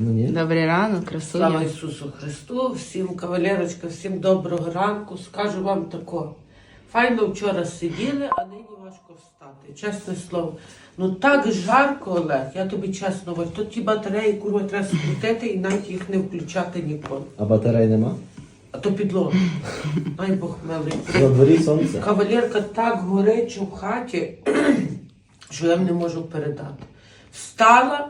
Ну ні. Добрий ранок, Слава. Ісусу Христу, всім кавалерочка, всім доброго ранку. Скажу вам тако. Файно вчора сиділи, а нині важко встати. Чесне слово. Ну так жарко, Олег, я тобі чесно говорю, то ті батареї, курва, треба скрутити і навіть їх не включати ніколи. А батарей нема? А то підлога. Дай Бог милий. На дворі сонце. Кавалерка так горить в хаті, що я не можу передати. Встала,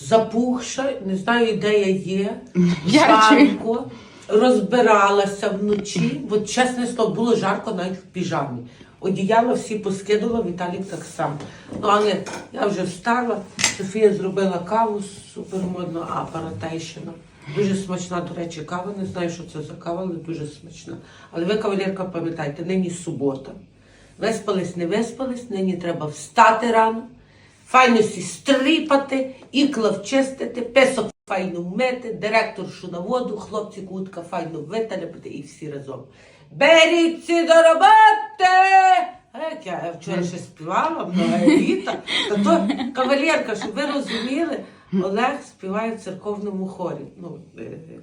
запухша, не знаю, де я є, жарко, розбиралася вночі. От чесне слово, було жарко навіть в піжамі. Одіяло всі поскидала, Віталік так само. Ну, але я вже встала, Софія зробила каву супермодно, апаратейщина. Дуже смачна, до речі, кава. Не знаю, що це за кава, але дуже смачна. Але ви, кавалерка, пам'ятайте, нині субота. Виспались, не виспались, нині треба встати рано, файно сі стріпати, ікла вчистити, песок файно вмити, директоршу на воду, хлопці кутка файно виталяпати і всі разом. Беріться до роботи! Як я, вчора ще співала, много літа. Та то кавалерка, щоб ви розуміли, Олег співає в церковному хорі. Ну, е, е,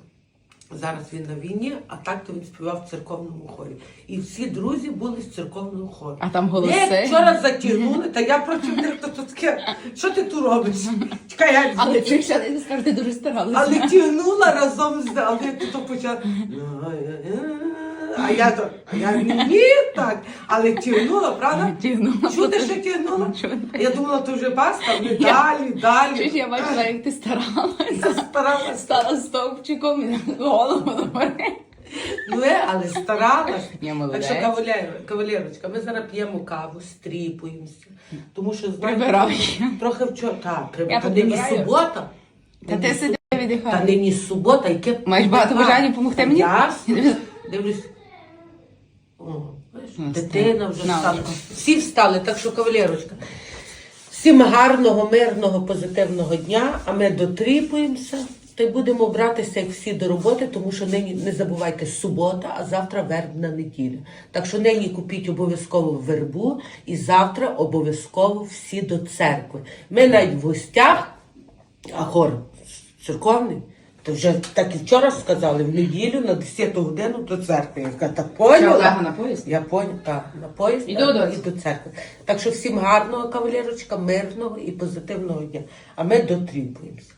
Зараз він на війні, а так то він співав в церковному хорі. І всі друзі були з церковного хору. А там Як голоси. вчора затягнули, та я проти них то тут таке. Що ти тут робиш? Чекай, я Але ти ще не скажеш, ти дуже старалася. але тягнула разом з але ти то почав. А я то, а я не вмію так, але тягнула, правда? Тягнула. Чути, що тягнула? Я думала, то вже баста, але Я- далі, далі. Чуєш, я бачила, як ти старалася. Я старалась. Стала стовпчиком голову. Ну, е, але старалась. Я Так що, кавалер, кавалерочка, ми зараз п'ємо каву, стріпуємося. Тому що знаєте, трохи вчора. Так, Я прибираю. Та нині субота. Та ти сиди Та нині субота, яке. Маєш багато бажання допомогти мені? Ясно. Дивлюсь. Ну, дитина вже встала. Всі встали, так що, кавалерочка. Всім гарного, мирного, позитивного дня, а ми дотріпуємося. Та й будемо братися як всі до роботи, тому що нині не забувайте субота, а завтра вербна неділя. Так що нині купіть обов'язково вербу і завтра обов'язково всі до церкви. Ми навіть в гостях, а хор церковний. То вже так і вчора сказали, в неділю на 10 годину до церкви. Я кажу, так Що, Олега поняла? на поїзд? Я поняла, так, на поїзд так, до і до церкви. Так що всім гарного кавалерочка, мирного і позитивного дня. А ми дотріпуємося.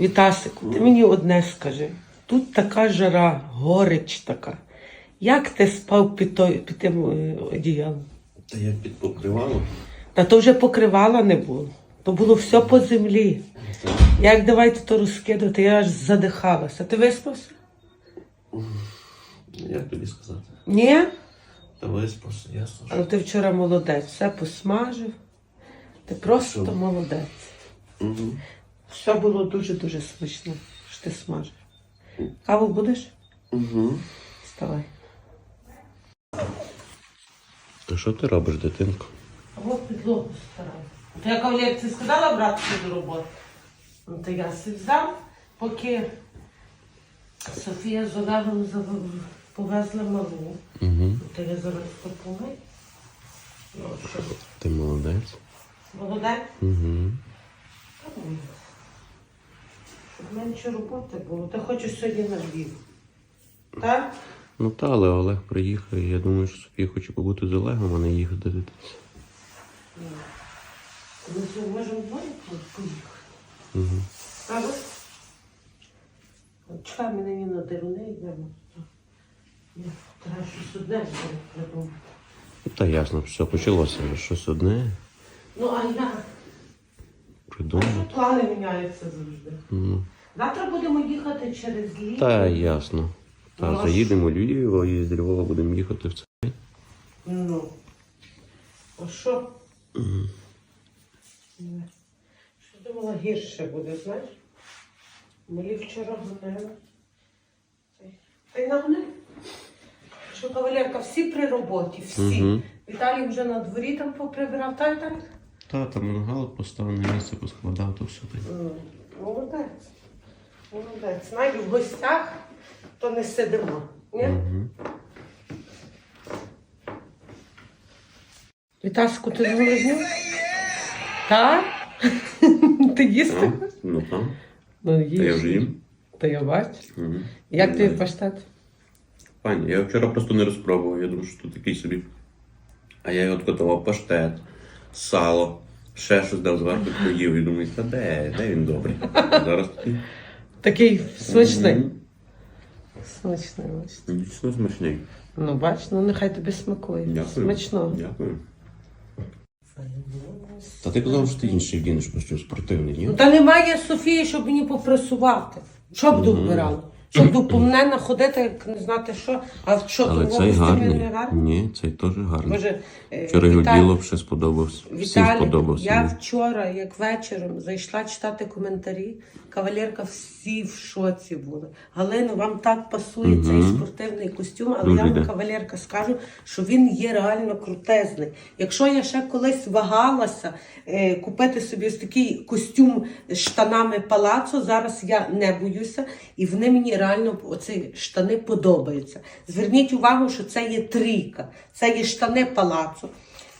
Вітасику, ти мені одне скажи. Тут така жара, горич така. Як ти спав під, той, під тим е, одіялом? Та я під покривало. Та то вже покривала не було. То було все по землі. Як давайте то розкидати, я аж задихалася. Ти виспався? Як тобі сказати? Ні? Та виспався, ясно. Але ти вчора молодець, все посмажив. Ти просто Що? молодець. Угу. Все було дуже-дуже смачно, що ти смажив. Каву будеш? Угу. Вставай. То що ти робиш, дитинко? А от підлогу стараю. Та я кавалер, ти сказала братися до роботи? Ну, то я си взяв, поки Софія з Олегом зав- повезли малу. Угу. То я зараз попомий. Ну, що, Ти молодець. молодець? Угу. Та ні. Щоб менше роботи було. Ти хочеш сьогодні на Львів? Так? Ну та, але Олег приїхав, і я думаю, що Софія хоче побути з Олегом, а не їхати дивитися. Ми сьогодні можемо двоє поїхати. Угу. Правда? От Чекай, ми нині на деруни йдемо. Ні, Треба щось одне придумати. Та ясно, все почалося вже щось одне Ну, а я? придумати. Плани міняються завжди. Ну, Завтра будемо їхати через ліс. та ясно. Та Ну, а заїдемо у Львів, і з Львова будемо їхати в цей. Ну. А що? Що думала гірше буде, знаєш? Мені вчора гонили. Та й нагнили. Що, кавалерка, всі при роботі, всі. Мгм. Віталій вже на дворі там поприбирав, та Віталій? Та, там мангал поставив на місце, поскладав, то все так. М, Молодець. Молодець. Навіть в гостях, то не сидимо. Ні? Угу. Вітаску, ти зголоднів? Так? Ти їсти? А? Ну там. Ну, Та я їж. вже їм. Та я бачу. Угу. Як тобі паштет? Пані, я вчора просто не розпробував, я думав, що тут такий собі. А я його готував паштет, сало, ще щось дав зверху поїв і думаю, та де, де він добрий? Зараз такий. Такий смачний. Мгм. Смачний, бачите. Дійсно смачний. Ну, бач, ну нехай тобі смакує. Дякую. Смачно. Дякую. Та ти казав, що ти інший вдінеш що спортивний, ні? Ну, Та немає Софії, щоб мені попрасувати. Що б вбирала? Щоб допомнена ходити, як не знати що. А що Але того цей гарний. не гарний? Ні, цей теж гарний. Боже, е, Вчора його Віталій- діло вже сподобався. Всім Віталік, сподобався. я вчора, як вечором, зайшла читати коментарі. Кавалерка всі в шоці були. Галина, вам так пасує Мгм. цей спортивний костюм, але Дуже я вам, кавалерка, скажу, що він є реально крутезний. Якщо я ще колись вагалася е, купити собі ось такий костюм з штанами палацо, зараз я не боюся, і вони мені реально оці штани подобаються. Зверніть увагу, що це є трійка, це є штани палацо.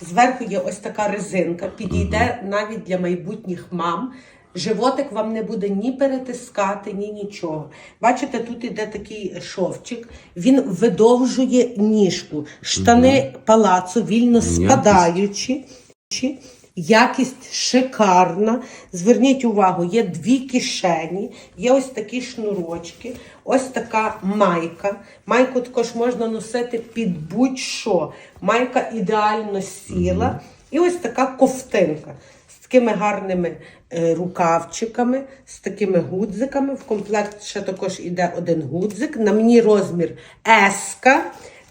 Зверху є ось така резинка, підійде навіть для майбутніх мам. Животик вам не буде ні перетискати, ні нічого. Бачите, тут іде такий шовчик, він видовжує ніжку. Штани палацу вільно спадаючі. Якість шикарна. Зверніть увагу, є дві кишені, є ось такі шнурочки, ось така майка. Майку також можна носити під будь-що. Майка ідеально сіла. І ось така ковтинка такими гарними е, рукавчиками, з такими гудзиками. В комплект ще також іде один гудзик. На мені розмір S.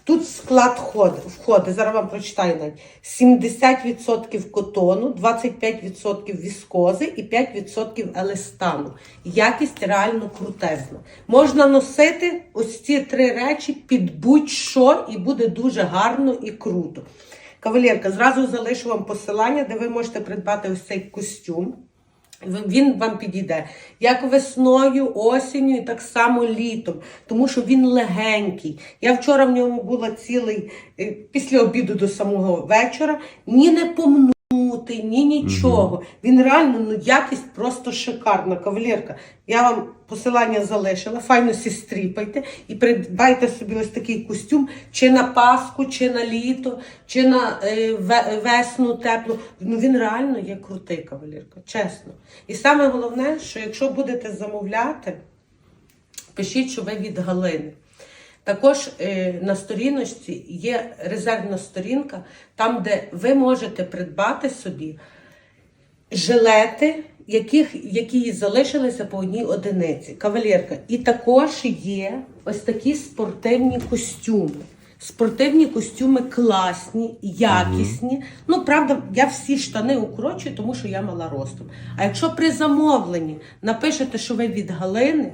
Тут склад входить. Зараз вам прочитаю навіть. 70% котону, 25% віскози і 5% елестану. Якість реально крутезна. Можна носити ось ці три речі під будь-що і буде дуже гарно і круто. Кавалерка, зразу залишу вам посилання, де ви можете придбати ось цей костюм. Він вам підійде як весною, осінню і так само літом, тому що він легенький. Я вчора в ньому була цілий е, після обіду до самого вечора. Ні не помнути, ні нічого. Він реально ну якість просто шикарна. Кавалерка. Я вам посилання залишила. Файно сі стріпайте і придбайте собі ось такий костюм чи на Пасху, чи на літо, чи на е, весну теплу. Ну він реально є крутий кавалерка, чесно. І саме головне, що якщо будете замовляти, пишіть, що ви від Галини. Також е, на сторіночці є резервна сторінка, там, де ви можете придбати собі жилети, яких, які залишилися по одній одиниці. Кавалерка. І також є ось такі спортивні костюми. Спортивні костюми класні, якісні. Ну, правда, я всі штани укорочую, тому що я мала ростом. А якщо при замовленні напишете, що ви від Галини,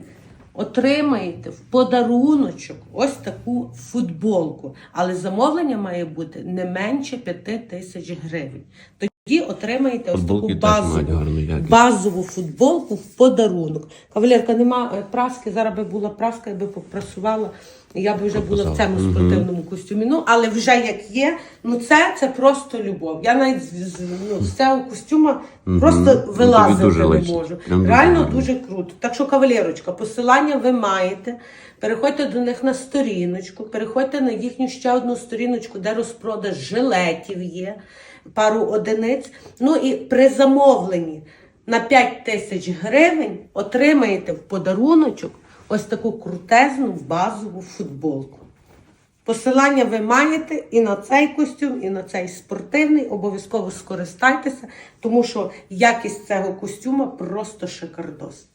отримаєте в подаруночок ось таку футболку. Але замовлення має бути не менше 5 тисяч гривень. Тоді отримаєте ось Футболки таку теж базову, гарну якість. базову футболку в подарунок. Кавалерка, нема е, праски, зараз би була праска, я би попрасувала, і я би вже була в цьому спортивному костюмі. Ну, але вже як є, ну це, це просто любов. Я навіть з, з- ну, з цього костюма просто Ну, вилазити дуже не личить. можу. Прям дуже Реально гарно. дуже круто. Так що, кавалерочка, посилання ви маєте. Переходьте до них на сторіночку, переходьте на їхню ще одну сторіночку, де розпродаж жилетів є, пару одиниць. Ну і при замовленні на 5 тисяч гривень отримаєте в подаруночок ось таку крутезну базову футболку. Посилання ви маєте і на цей костюм, і на цей спортивний. Обов'язково скористайтеся, тому що якість цього костюма просто шикардос.